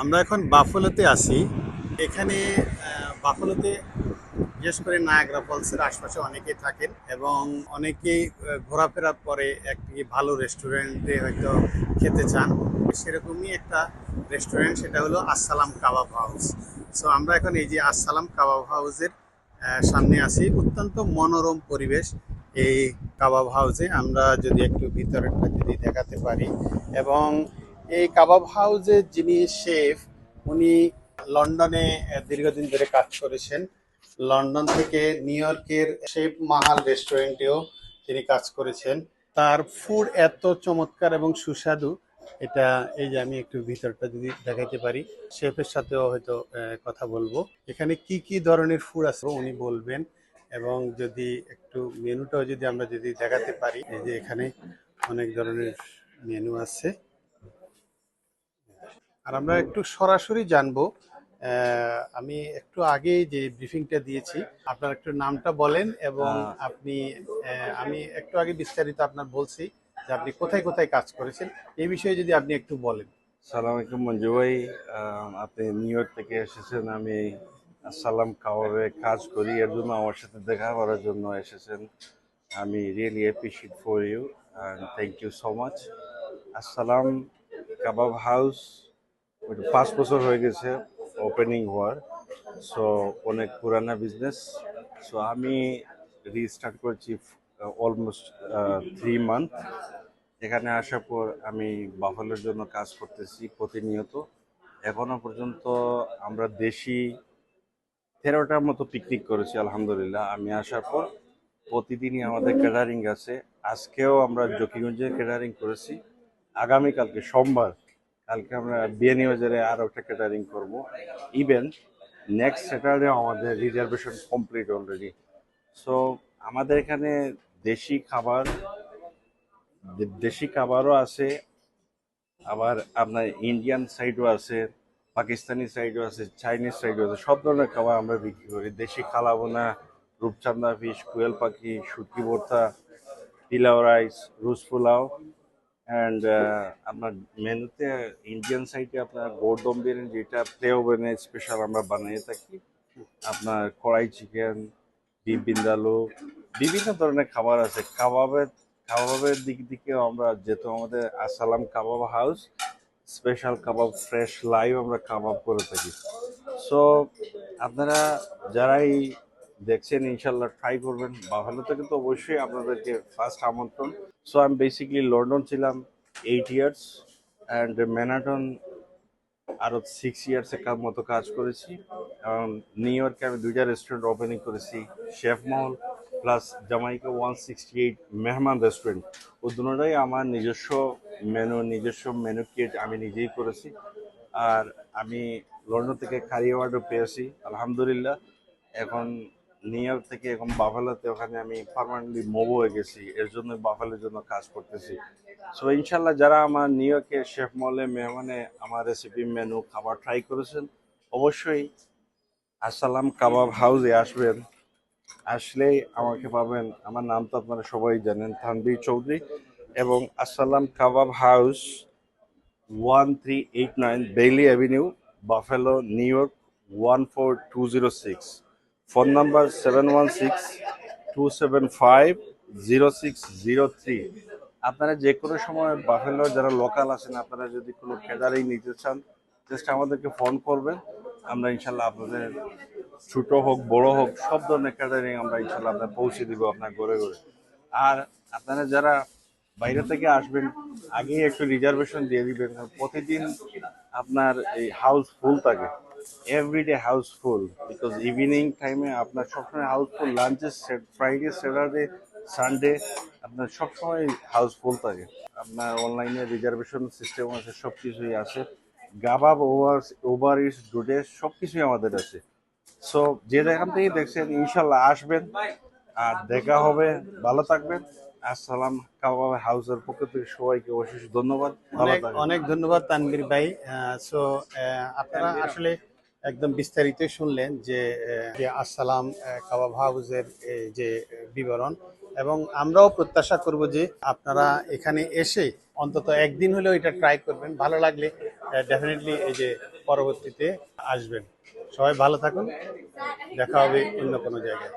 আমরা এখন বাফলোতে আছি। এখানে বাফলোতে বিশেষ করে নায়াগ্রা ফলসের আশপাশে অনেকেই থাকেন এবং অনেকেই আহ, ঘোরাফেরার পরে একটি ভালো রেস্টুরেন্টে হয়তো খেতে চান। সেরকমই একটা রেস্টুরেন্ট সেটা হলো আসসালাম কাবাব হাউস। সো আমরা এখন এই যে আসসালাম কাবাব হাউসের সামনে আছি। অত্যন্ত মনোরম পরিবেশ এই কাবাব হাউসে। আমরা যদি একটু ভিতরেরটা যদি দেখাতে পারি। এবং এই কাবাব হাউসের যিনি শেফ, উনি লন্ডনে দীর্ঘদিন ধরে কাজ করেছেন। লন্ডন থেকে নিউ ইয়র্কের শেফ মাহাল রেস্টুরেন্টেও তিনি কাজ করেছেন। তার ফুড এত চমৎকার এবং সুস্বাদু, এটা এই যে আমি একটু ভিতরটা যদি দেখাতে পারি, শেফের সাথেও হয়তো কথা বলব। এখানে কি কি ধরনের ফুড আছে উনি বলবেন এবং যদি একটু মেনুটাও যদি আমরা যদি দেখাতে পারি, এই যে এখানে অনেক ধরনের মেনু আছে। আর আমরা একটু সরাসরি জানব আমি একটু আগে যে ব্রিফিংটা দিয়েছি আপনার একটু নামটা বলেন এবং আপনি আমি একটু আগে বিস্তারিত আপনার বলছি যে আপনি কোথায় কোথায় কাজ করেছেন এই বিষয়ে যদি আপনি একটু বলেন। সালাম আলাইকুম মঞ্জু ভাই আপনি নিউ ইয়র্ক থেকে এসেছেন আমি আসসালাম কাবাবে কাজ করি এর জন্য আমার সাথে দেখা করার জন্য এসেছেন। আমি really appreciate for you and thank you so much Assalam Kabab House পাঁচ বছর হয়ে গেছে ওপেনিং হওয়ার। সো অনেক পুরানা বিজনেস সো আমি রিস্টার্ট করছি অলমোস্ট থ্রি মান্থ এখানে আসার পর আমি বাফালোর জন্য কাজ করতেছি প্রতিনিয়ত। এখনও পর্যন্ত আমরা দেশি তেরোটার মতো পিকনিক করেছি, আলহামদুলিল্লাহ। আমি আসার পর প্রতিদিনই আমাদের ক্যাটারিং আছে। আজকেও আমরা জকিগঞ্জে ক্যাটারিং করেছি। আগামীকালকে সোমবার কালকে আমরা বিএনই বাজারে আরও একটা ক্যাটারিং করব। ইভেন নেক্সট স্যাটারডে আমাদের রিজার্ভেশন কমপ্লিট অলরেডি সো আমাদের এখানে দেশি খাবার দেশি খাবারও আছে, আবার আপনার ইন্ডিয়ান সাইডও আছে পাকিস্তানি সাইডও আছে চাইনিজ সাইডও আছে, সব ধরনের খাবার আমরা বিক্রি করি। দেশি খালাবোনা রূপচান্দা ফিশ কুয়েল পাখি, শুটকি ভর্তা পিলাও রাইস রুস পোলাও। অ্যান্ড আপনার মেনুতে ইন্ডিয়ান সাইডে আপনার গোডম বিরিয়ানি যেটা প্লে ওভেনে স্পেশাল আমরা বানিয়ে থাকি। আপনার কড়াই চিকেন বিফ বিন্দালু বিভিন্ন ধরনের খাবার আছে। কাবাবের কাবাবের দিক দিকেও আমরা যেহেতু আমাদের Assalam Kabab House special kabab fresh live আমরা কাবাব করে থাকি। সো আপনারা যারাই দেখছেন, ইনশাল্লাহ ট্রাই করবেন। বাফালো থেকে তো অবশ্যই আপনাদেরকে ফার্স্ট আমন্ত্রণ। সো আমি বেসিক্যালি লন্ডন ছিলাম এইট ইয়ার্স অ্যান্ড ম্যানাটন আরও সিক্স ইয়ার্সের কাজ মতো কাজ করেছি। এবং নিউ ইয়র্কে আমি দুইটা রেস্টুরেন্ট ওপেনিং করেছি chef Mahal plus Jamaica one sixty eight Mehman restaurant ও দুটোটাই আমার নিজস্ব মেনু নিজস্ব মেনু কিট আমি নিজেই করেছি। আর আমি লন্ডন থেকে কারি অ্যাওয়ার্ডও পেয়েছি, আলহামদুলিল্লাহ। এখন নিউ ইয়র্ক থেকে এখন বাফালোতে ওখানে আমি পারমানেন্টলি মুভ হয়ে গেছি, এর জন্য বাফালোর জন্য কাজ করতেছি। সো ইনশাল্লাহ যারা আমার নিউ ইয়র্কে শেফ মলে মেহমানে আমার রেসিপি মেনু খাবার ট্রাই করেছেন, অবশ্যই আসসালাম কাবাব হাউসে আসবেন। আসলেই আমাকে পাবেন, আমার নাম তো আপনারা সবাই জানেন থানবীর চৌধুরী। এবং Assalam Kabab House one three eight nine Bailey avenue Buffalo New York one four two zero six phone number seven one six two seven five zero six zero three. আপনারা যে কোনো সময় বাফেলোর যারা লোকাল আছেন, আপনারা যদি কোনো ক্যাটারিং নিতে চান জাস্ট আমাদেরকে ফোন করবেন। আমরা ইনশাল্লাহ আপনাদের ছোট হোক, বড় হোক, সব ধরনের ক্যাটারিং আমরা ইনশাল্লাহ আপনার পৌঁছে দিব আপনার ঘরে ঘরে। আর আপনারা যারা বাইরে থেকে আসবেন, আগেই একটু রিজার্ভেশন দিয়ে দিবেন প্রতিদিন আপনার এই হাউস ফুল থাকে। এভরিডে হাউসফুল বিকজ ইভিনিং টাইমে আপনার সবসময় হাউস ফুল লাঞ্চে ফ্রাইডে স্যাটারডে সানডে আপনার সবসময় হাউসফুল থাকে। আপনার অনলাইনে রিজার্ভেশন সিস্টেম আছে সব কিছুই আছে। গাবাব ওভার ওভার ইস ডুডে সব কিছুই আমাদের আছে। সো যে যেখান থেকে দেখছেন ইনশাল্লাহ আসবেন আর দেখা হবে ভালো থাকবেন। আসসালাম কাবাব হাউসের পক্ষ থেকে সবাইকে অশেষ ধন্যবাদ। অনেক অনেক ধন্যবাদ তানভীর ভাই। সো আপনারা আসলে একদম বিস্তারিত শুনলেন যে আসসালাম কাবাব হাউজের যে বিবরণ। এবং আমরাও প্রত্যাশা করব যে আপনারা এখানে এসে অন্তত একদিন হলেও এটা ট্রাই করবেন। ভালো লাগলে ডেফিনেটলি এই যে পরবর্তীতে আসবেন। সবাই ভালো থাকুন। দেখা হবে অন্য কোনো জায়গায়।